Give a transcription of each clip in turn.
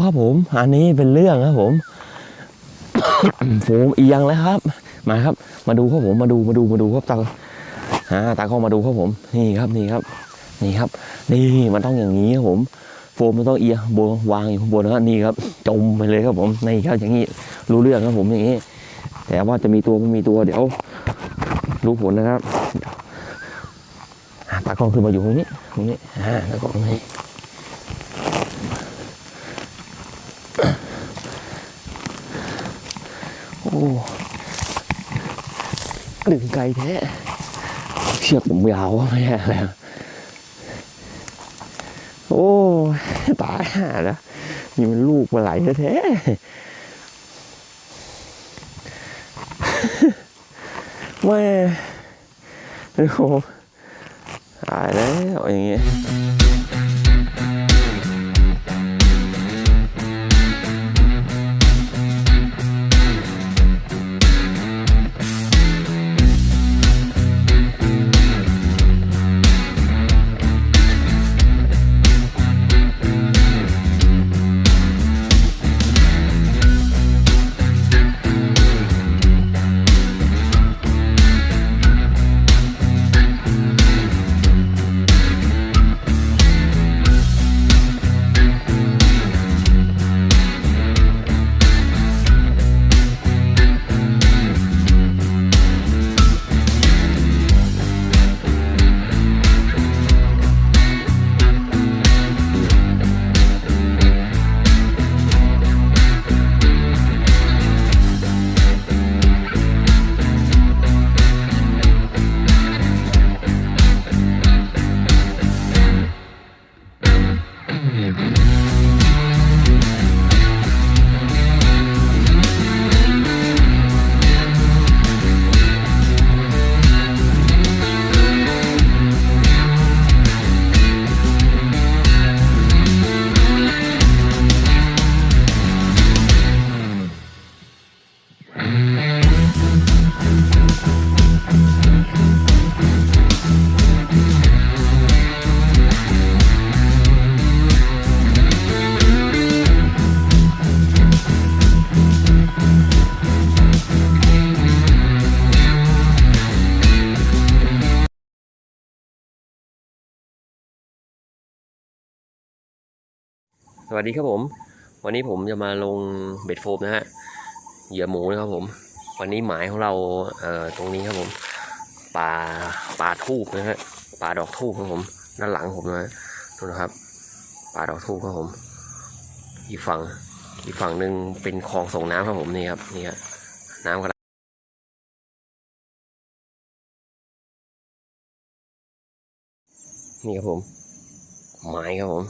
ครับผม อันนี้เป็นเรื่องครับผมโฟมเอียงแล้วครับ มาครับ มาดูครับผม มาดู มาดู มาดูครับตาอ่าตากล้อมาดูครับผม นี่ครับ นี่ครับ นี่ครับ นี่มันต้องอย่างนี้ครับผม โฟมมันต้องเอียงบนวางอยู่ข้างบนนะนี่ครับ จมไปเลยครับผม นี่ครับ อย่างนี้ รู้เรื่องครับผมอย่างนี้ แต่ว่าจะมีตัวไม่มีตัวเดี๋ยว รู้ผลนะครับตากล้องขึ้นมาอยู่ตรงนี้ ตรงนี้อ่าตากล้องนี่ โอ้ดึงไกลแท้เชือกผมยาวไม่ใช่อะไรโอ้ตายห่าแล้วนี่มันลูกมาไหลแท้แม่โอ้โหตายแล้วอย่างเงี้ย วัสดีครับผม วันนี้ผมจะมาลงเบ็ดโฟมนะฮะเหยื่อหมูนะครับผม วันนี้หมายของเราเอ่อตรงนี้ครับผมป่าป่าทูบนะฮะป่าดอกทูบครับผมด้านหลังผมนะดูนะครับป่าดอกทูบครับผม อีกฝั่งอีกฝั่งหนึ่งเป็นคลองส่งน้ำครับผมนี่ครับนี่ครับน้ำกำลังนี่ครับผมหมายครับผม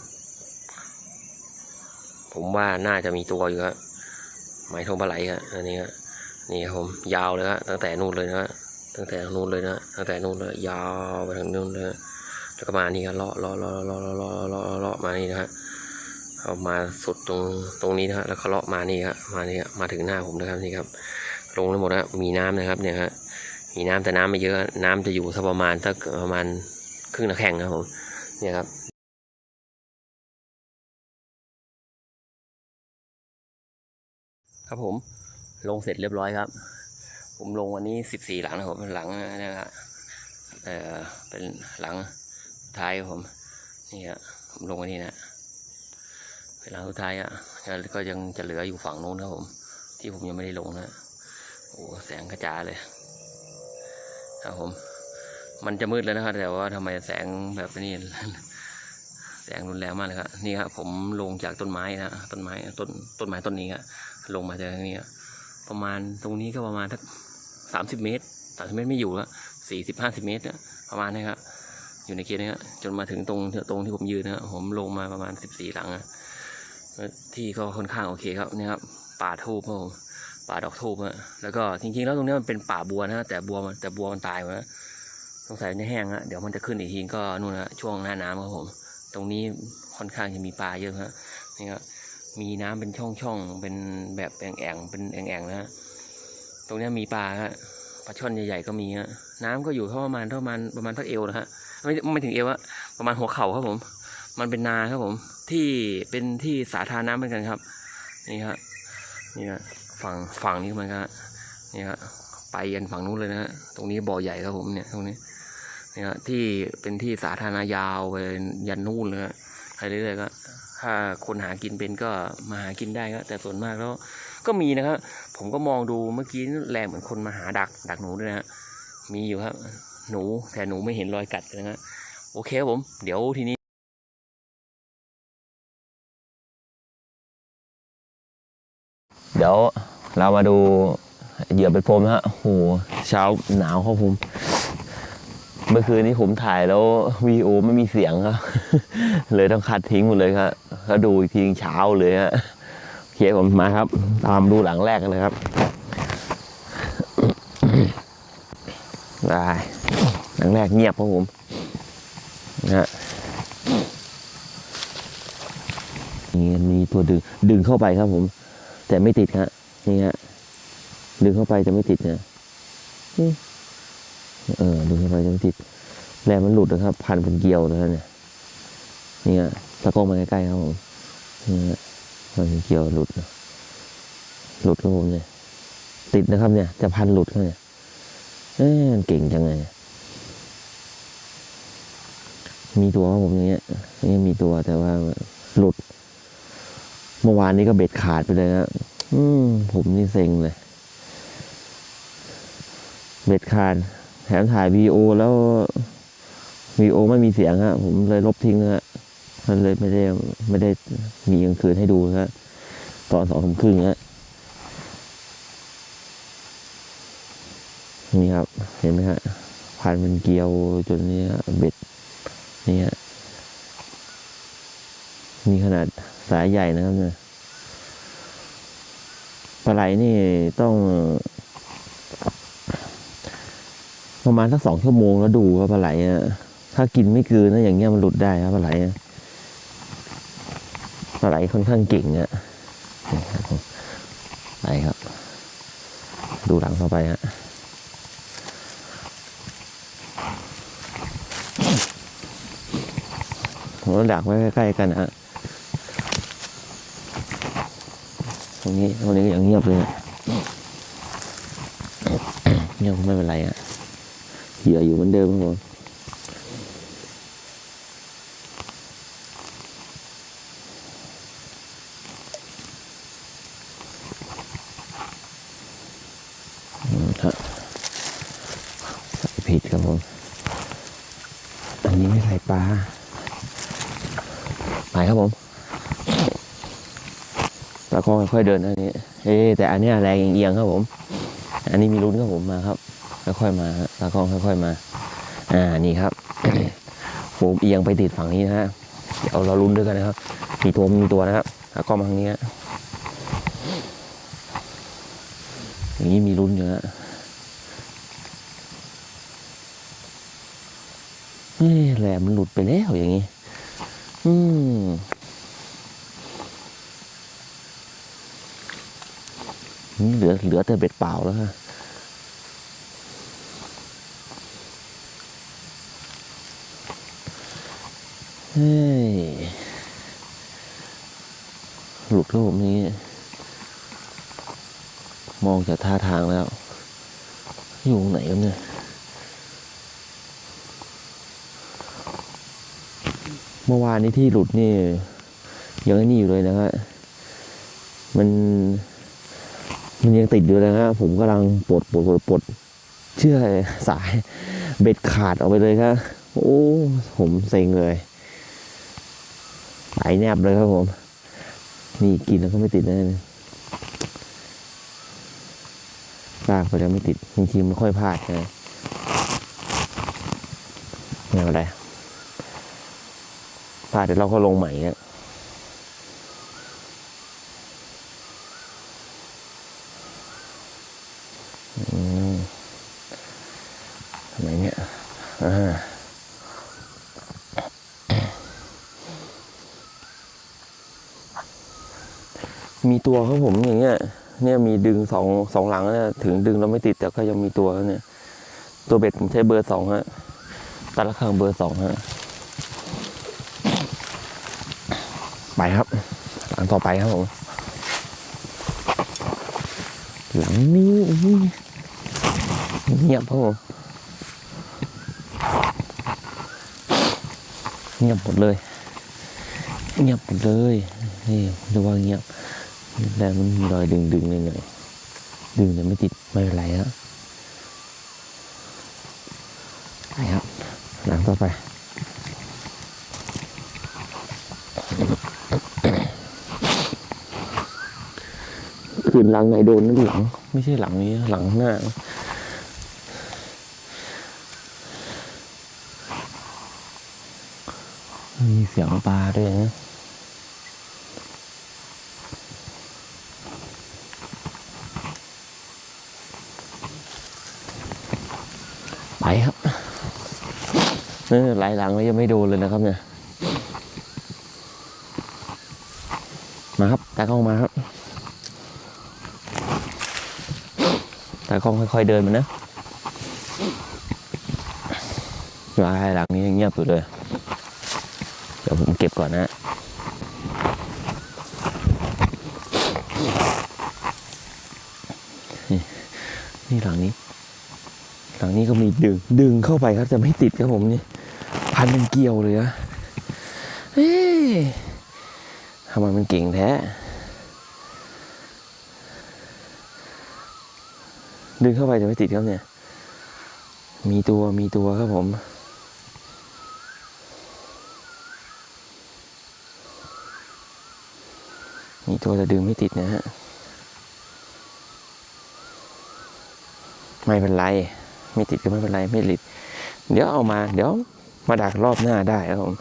ผมว่าน่าจะมีตัวอยู่ครับไม้ทงปลาไหลครับอันนี้ครับนี่ครับผมยาวเลยครับตั้งแต่นู่นเลยนะตั้งแต่นู่นเลยนะตั้งแต่นู่นเลยยาวไปทางนู่นเลยแล้วก็มานี่ครับเลาะเลาะเลาะเลาะเลาะเลาะเลาะมานี่นะครับเอามาสุดตรงตรงนี้นะฮะแล้วเก็เลาะมานี่ครับมานี่ครับมาถึงหน้าผมนะครับนี่ครับ ลงทั้งหมดแล้วมีน้ำนะครับเนี่ยฮะมีน้ำแต่น้ำไม่เยอะน้ำจะอยู่สักประมาณสักประมาณครึ่งตะแคงนะผมเนี่ยครับ ครับผมลงเสร็จเรียบร้อยครับ ผมลงวันนี้สิบสี่หลังนะครับผมหลังนะครับเออเป็นหลังท้ายครับผมนี่ครับผมลงวันนี้นะเป็นหลังสุดท้ายอะก็ยังจะเหลืออยู่ฝั่งนู้นนะครับผม ที่ผมยังไม่ได้ลงนะโอ้แสงกระจายเลยครับผม มันจะมืดแล้วนะครับ แต่ว่าทำไมแสงแบบนี้แสงรุนแรงมากเลยครับนี่ครับผมลงจากต้นไม้นะต้นไม้ต้นต้นไม้ต้นนี้ครับ ลงมาจากตรงนี้ประมาณตรงนี้ก็ประมาณทักสามสิบเมตรสามสิบเมตรไม่อยู่แล้วสี่สิบห้าสิบเมตรอะประมาณนี้ครับอยู่ในเขตนี้ครับจนมาถึงตรงตรงที่ผมยืนนะครับผมลงมาประมาณสิบสี่หลังอะที่ก็ค่อนข้างโอเคครับนี่ครับป่าทูบครับผมป่าดอกทูบอะแล้วก็จริงๆแล้วตรงนี้มันเป็นป่าบัวนะแต่บัวมันแต่บัวมันตายหมดแล้วสงสัยในแห้งอะเดี๋ยวมันจะขึ้นอีกทีก็นู่นนะช่วงหน้าน้ำครับผม ตรงนี้ค่อนข้างจะมีปลาเยอะฮะนี่ครับ มีน้ำเป็นช่องๆเป็นแบบแอ่งๆเป็นแอ่งๆนะฮะตรงนี้มีปลาฮะปลาช่อนใหญ่ๆก็มีฮะน้ำก็อยู่เท่าประมาณเท่าประมาณประมาณทักเอวนะฮะไม่ไม่ถึงเอวอะประมาณหัวเข่าครับผม มันเป็นนาครับผม ที่เป็นที่สาธารณะเหมือนกันครับ นี่ครับนี่ฮะฝั่งฝั่งนี้เหมือนกันนี่ครับไปยันฝั่งนู้นเลยนะฮะตรงนี้บ่อใหญ่ครับผมเนี่ยตรงนี้นี่ฮะที่เป็นที่สาธารณะยาวไปยันนู่นเลยฮะไปเรื่อยๆก็ ถ้าคนหากินเป็นก็มาหากินได้ครับแต่ส่วนมากแล้วก็มีนะครับ ผมก็มองดูเมื่อกี้แรงเหมือนคนมาหาดัก ดักหนูด้วยนะฮะมีอยู่ครับ หนูแต่หนูไม่เห็นรอยกัดเลยนะฮะโอเคครับผม เดี๋ยวทีนี้เดี๋ยวเรามาดูเหยื่อเป็นโฟมนะฮะโอ้โหเช้าหนาวครับผม เมื่อคืนนี้ผมถ่ายแล้ววีโอไม่มีเสียงครับ เลยต้องคัดทิ้งหมดเลยครับก็ดูอีกทีเช้าเลยฮะโอเคผมมาครับ ตามดูหลังแรกกันเลยครับได้หลังแรกเงียบครับผมนะฮะนี่มีตัวดึงดึงเข้าไปครับผม แต่ไม่ติดฮะนี่ฮะดึงเข้าไปจะไม่ติดนะ เออดึงเข้ไปจะไม่ติดแรงมันหลุดนะครับ พันเป็นเกลียวเลยนะเนี่ยนี่ฮะตะกล้องมาใกล้ๆครับผมนี่ฮะมันเป็นเกลียวหลุดนะหลุดครับผมเนี่ย ติดนะครับเนี่ย จะพันหลุดครับเนี่ยเอ้มันเก่งจังเลยมีตัวครับผมอย่างเงี้ยนี่มีตัวแต่ว่าหลุด เมื่อวานนี้ก็เบ็ดขาดไปเลยนะอืมผมนี่เซ็งเลย เบ็ดขาด มถ่ายวีโอแล้ววีโอไม่มีเสียงฮะผมเลยลบทิ้งฮะมันเลยไม่ได้ไม่ได้มีกลางคืนให้ดูฮะตอนสองทุ่มครึ่งฮะนี่ครับ เห็นไหมฮะพันเป็นเกลียวจนนี้เบ็ดนี่ฮะมีขนาดสายใหญ่นะครับเนี่ยปลาไหลนี่ต้อง ประมาณสักสองชั่วโมงแล้วดูว่าปลาไหลอะถ้ากินไม่เกินนะอย่างเงี้ยมันหลุดได้ครับปลาไหลปลาไหลค่อนข้างเก่งอะนี่ครับผมไปครับ ดูหลังเข้าไปฮะผมดักไว้ใกล้ๆกันฮะตรงนี้ตรงนี้ก็ยังเงียบเลยเงียบไม่เป็นไรอะ เหยื่ออยู่เหมือนเดิมครับผมใส่ผิดครับผม อันนี้ไม่ใส่ปลา ไปครับผม แล้วก็ค่อยๆเดินอันนี้ เอ๊แต่อันนี้แรงเอียงครับผม อันนี้มีลุ้นครับผมมาครับ ค่อยๆมาตากล้องค่อย ๆมา อ่านี่ครับผมเอียงไปติดฝั่งนี้นะฮะเดี๋ยวเราลุ้นด้วยกันนะครับ มีตัวมีตัวนะครับตากล้องมาทางนี้อย่างนี้มีลุ้นอยู่ฮะเฮ้ยแหลมมันหลุดไปแล้วอย่างนี้ อืมนี่เหลือเหลือแต่เบ็ดเปล่าแล้วฮะ เฮ้ย หลุดรูปนี้ มองจากท่าทางแล้ว อยู่ไหนกันเนี่ยเมื่อวานนี้ที่หลุดนี่ ยังนี่อยู่เลยนะฮะ มัน มันยังติดอยู่เลยฮะ ผมกำลังปลดปลดปลดปลดเชื่อสายเบ็ดขาดออกไปเลยครับ โอ้ ผมเซ็งเลยายแนบเลยครับผม นี่กินแล้วก็ไม่ติดนะเนี่ยลากไปแล้วไม่ติด จริงๆไม่ค่อยพลาดนะไม่เป็นไรพลาดเดี๋ยวเราก็ลงใหม่นะ อืมทำไมเนี่ยอ่ามีตัวครับผมอย่างเงี้ย เนี่ยมีดึง สองสองหลังเนี่ยถึงดึงแล้วไม่ติดแต่ก็ยังมีตัวเนี่ย ตัวเบ็ดผมใช้เบอร์สองฮะตัดละครังเบอร์สองฮะไปครับ หลังต่อไปครับผมหลังนี้เงียบครับผมเงียบหมดเลย เงียบหมดเลยนี่ดูว่าเงียบแต่มันมีรอยดึงดึงๆหน่อย ดึงแต่ไม่ติดไม่เป็นไรครับไปครับหลังต่อไปคือหลังไหนโดนนั่นหลัง ไม่ใช่หลังนี้หลังหน้ามีเสียงปลาด้วยนะ ไปครับเออหลายหลังแล้วยังไม่โดนเลยนะครับเนี่ย มาครับ ตากล้องมาครับ ตากล้องค่อยๆเดินมานะวายหลังนี้ยังเงียบอยู่เลย เดี๋ยวผมเก็บก่อนนะนี่หลังนี้ หลังนี้ก็มีดึง ดึงเข้าไปครับจะไม่ติดครับผมนี่ พันเป็นเกลียวเลยนะเอ๊ะทำไมมันเก่งแท้ดึงเข้าไปจะไม่ติดครับเนี่ย มีตัวมีตัวครับผม มีตัวจะดึงไม่ติดนะฮะ ไม่เป็นไร ไม่ติดก็ไม่เป็นไรไม่ติด เดี๋ยวเอามา เดี๋ยวมาดักรอบหน้าได้ครับผม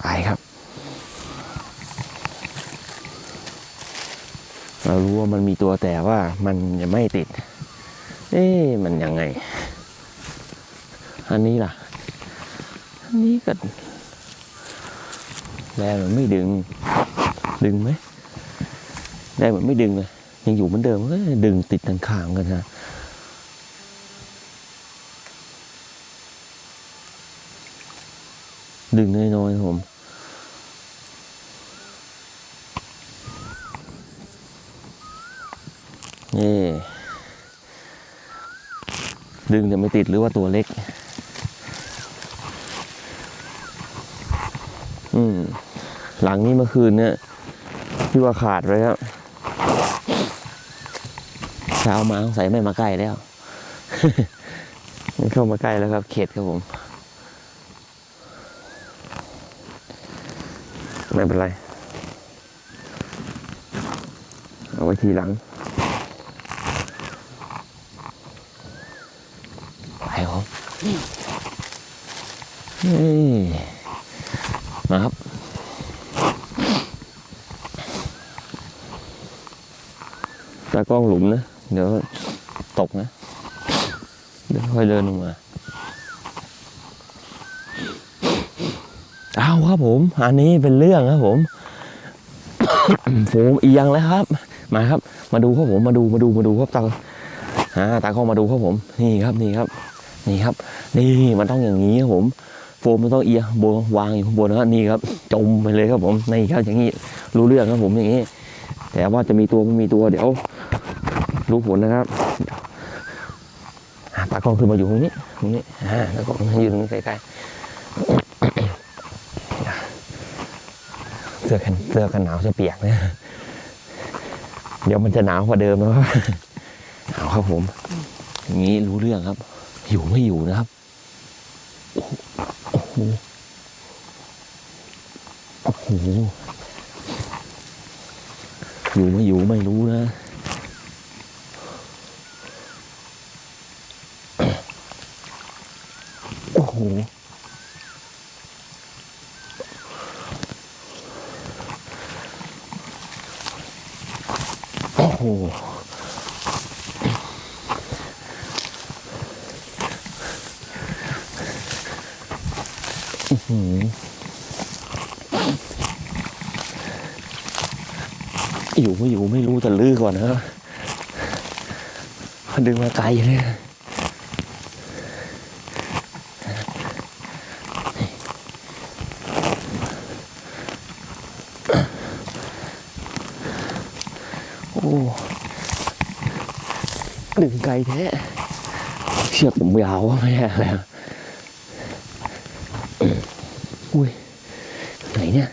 ไปครับ เรารู้ว่ามันมีตัวแต่ว่ามันยังไม่ติด เอ๊ะมันยังไง อันนี้ล่ะ อันนี้ก็แรงมันไม่ดึง ดึงไหมแรงมันไม่ดึงเลย ยังอยู่เหมือนเดิมดึงติดทางข้างกันนะดึงน้อยๆผมนี่ดึงแต่ไม่ติดหรือว่าตัวเล็ก อืม หลังนี้เมื่อคืนเนี่ย ที่ว่าขาดไปครับ เช้ามาสงสัยไม่มาใกล้แล้วไม่เข้ามาใกล้แล้วครับ เข็ดครับผม ไม่เป็นไร เอาไว้ทีหลังไปครับนี่มาครับตากล้องหลุมนะ เดี๋ยวตกนะ เดี๋ยวค่อยเดินลงมาเอาครับผม อันนี้เป็นเรื่องครับผมโฟมเอียงแล้วครับ มาครับ มาดูครับผม มาดู มาดู มาดูครับตาอ่าตากล้องมาดูครับผม นี่ครับนี่ครับ นี่ครับ นี่มันต้องอย่างนี้ครับผม โฟมมันต้องเอียงบนวางอยู่ข้างบนนะนี่ครับ จมไปเลยครับผม นี่ครับอย่างนี้ รู้เรื่องครับผมอย่างนี้ แต่ว่าจะมีตัวไม่มีตัวเดี๋ยว รู้ผลนะครับอะตากล้องคือมาอยู่ตรงนี้ตรงนี้อ่าตากล้องยืนตรงนี้ใกล้ๆเสื้อกันเสื้อกันหนาวจะเปียกนะเดี๋ยวมันจะหนาวกว่าเดิมนะครับเอาวครับผมอย่างนี้รู้เรื่องครับ อยู่ไม่อยู่นะครับโอ้โหโอ้โหอยู่ไม่อยู่ไม่รู้นะ โอ้โหอ้โหอื้อยู่ไม่อยู่ไม่รู้แต่ลื้อก่อนนะ ดึงมาไกลเลย ดึงไกลแท้เชือกผมยาวไม่แย่แล้วอุ้ยไหนเนี่ย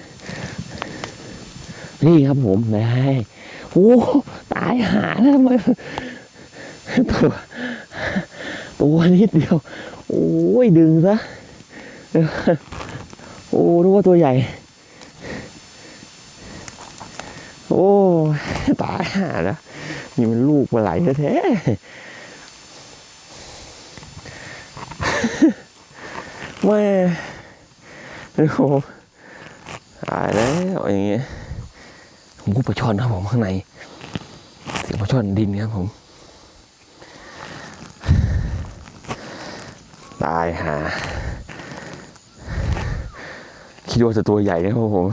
นี่ครับผมได้โอ้ตายหาแล้วทำไมตัวตัวนิดเดียว โอ้ยดึงซะโอ้นึกว่าตัวใหญ่ โอ้ ตายหาแล้ว นี่มันลูกปลาไหลแท้แม่โอ้โหตายแล้วอย่างเงี้ยผมก็ปลาช่อนครับผมข้างในเสียงปลาช่อนดินครับผมตายหาคิดว่าจะตัวใหญ่นะครับผม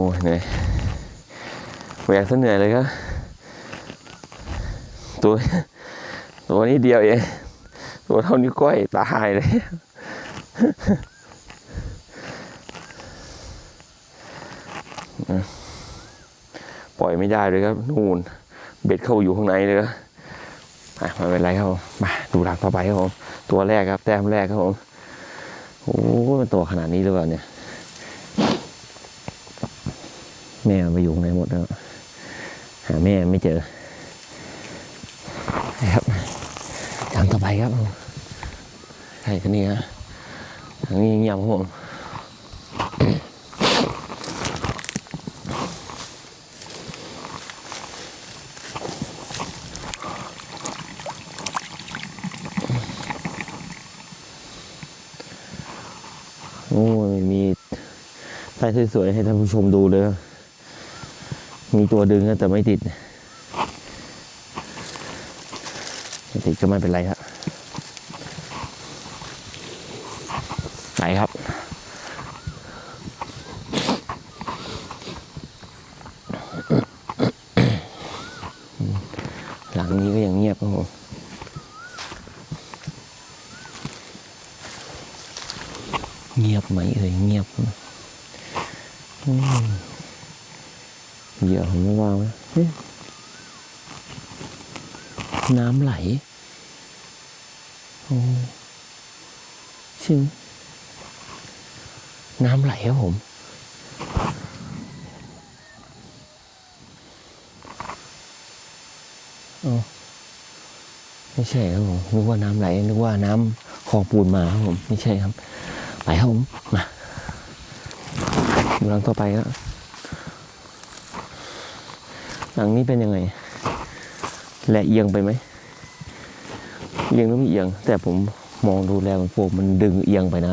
อ้เหนื่อยแหวกซะเหนื่อยเลยครับ ตัวตัวนี้เดียวเองตัวเท่านิ้วก้อยตายเลยปล่อยไม่ได้เลยครับ นู่นเบ็ดเข้าอยู่ข้างในเลยครับไมาเป็นไรครับผมมาดูหลักต่อไปครับผมตัวแรกครับ แต้มแรกครับผมโอ้มันตัวขนาดนี้หรือเปล่าเนี่ย แม่ไปอยู่ข้างในหมดแล้วหาแม่ไม่เจอนะครับทางต่อไปครับใช่ตัวนี้ฮะทางนี้เงียบผมโอ้ยมีไส้สวยๆให้ท่านผู้ชมดูเลย มีตัวดึงแต่ไม่ติดไม่ติดก็ไม่เป็นไรครับไหนครับหลังนี้ก็ยังเงียบครับผมเงียบไหมเอ่ยเงียบอืม เหยื่อผมไม่วางไว้น้ำไหล โอ้ชิงน้ำไหลครับผมอ๋อไม่ใช่ครับผม นึกว่าน้ำไหล นึกว่าน้ำคลองปูนมาครับผม ไม่ใช่ครับ ไปครับผม มาดูหลังต่อไปครับ หลังนี้เป็นยังไง และเอียงไปไหมเอียงหรือไม่เอียง แต่ผมมองดูแล้วมันโฟมมันดึงเอียงไปนะ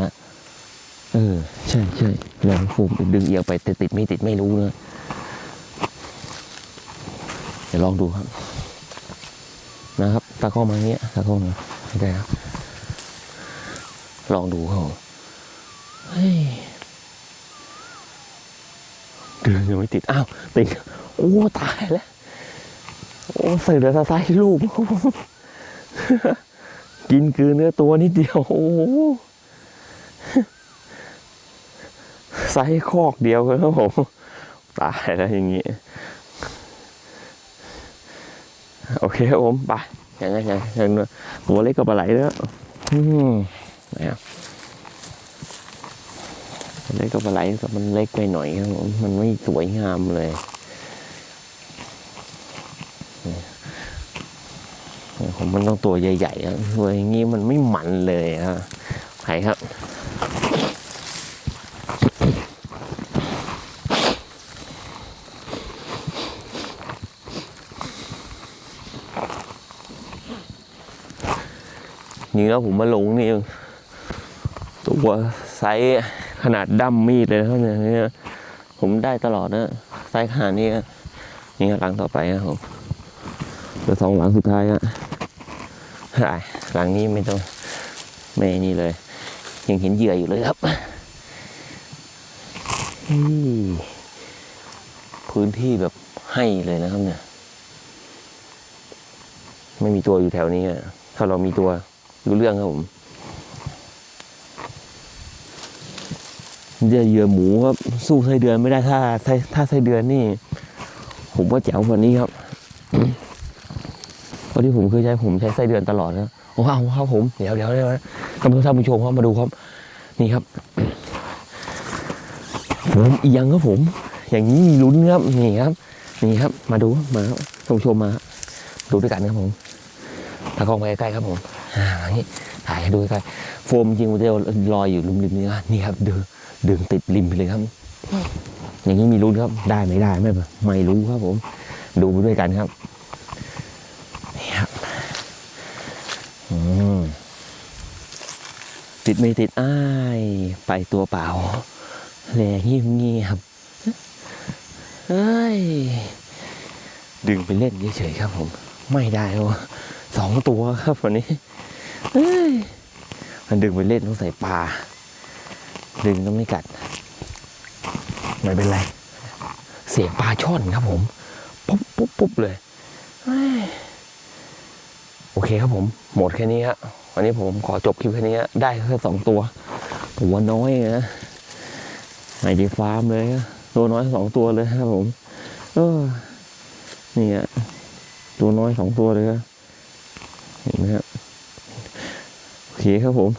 เออใช่ใช่แล้วโฟมดึงเอียงไปแต่ติดไม่ติดไม่รู้นะเดี๋ยวลองดูครับ นะครับตากล้องมาเงี้ยตากล้องมาไม่ได้ครับลองดูเขาเฮ้ยเดือนยังไม่ติดอ้าวติด โอ้ตายแล้ว โอ้ใส่เหลือแต่ไซส์ลูก กินคือเนื้อตัวนิดเดียว โอ้ไซส์คอกเดียวครับผม ตายแล้วอย่างงี้ โอเคครับผม ไปย่างนั้นอย่างย่างนั้นตัวเล็กก็ปลาไหลแล้วอืมนะครับตัวเล็กก็ปลาไหลแต่มันเล็กไปหน่อยครับผม มันไม่สวยงามเลย มันต้องตัวใหญ่ๆอะตัวอย่างงี้มันไม่หมันเลยฮะใครครับนี่แล้วผมมาลงนี่ตัวไซส์ขนาดดั้มมีดเลยนะครับเนี่ยผมได้ตลอดนะไซส์ขนาดนี้นี่หลังต่อไปครับผมเดี๋ยวสองหลังสุดท้ายอะได้ หลังนี้ไม่ต้องไม่นี่เลย ยังเห็นเหยื่ออยู่เลยครับพื้นที่แบบให้เลยนะครับเนี่ย ไม่มีตัวอยู่แถวนี้อะถ้าเรามีตัวรู้เรื่องครับผมเดือเหยื่อหมูครับ สู้ไส้เดือนไม่ได้ถ้าไสถ้าไส้เดือนนี่ ผมว่าแจ๋วกว่านี้ครับ ราะที่ผมเคยใช้ผมใช้ไส้เดือนตลอดนะโอ้ว้าวครับผมเดี๋ยวเดี๋ยวเดี๋ยวท่านผู้ท่านผู้ชมครับมาดูครับนี่ครับ ผมเอียงครับผม อย่างนี้มีลุ้นครับนี่ครับ นี่ครับ มาดูมาท่านผู้ชมมา ดูด้วยกันครับผมตากล้องไปใกล้ๆครับผมอ่าอย่างนี้ถ่ายให้ดูใกล้ๆโฟมจริงมันจะลอยอยู่ริมๆนี่นะนี่ครับดึงดึงติดริมไปเลยครับ อย่างนี้มีลุ้นครับ ได้ไม่ได้ไม่ไม่รู้ครับผม ดูไปด้วยกันครับนี่ครับอืม ติดไม่ติดอ้าย ไปตัวเปล่าแหลเงียบเงียบเอ้ย ดึงไปเล่นเฉยๆครับผม ไม่ได้วะสองตัวครับวันนี้เอ้ยมันดึงไปเล่นต้องใส่ปลา ดึงก็ไม่กัด ไม่เป็นไร เสียงปลาช่อนครับผมปุ๊บปุ๊บปุ๊บเลย โอเคครับผม หมดแค่นี้ฮะ วันนี้ผมขอจบคลิปแค่นี้ได้แค่สองตัวตัวน้อยนะไม่ดีฟาร์มเลยตัวน้อยสองตัวเลยครับผมเออนี่ฮะตัวน้อยสองตัวเลยครับเห็นไหมครับโอเคครับผม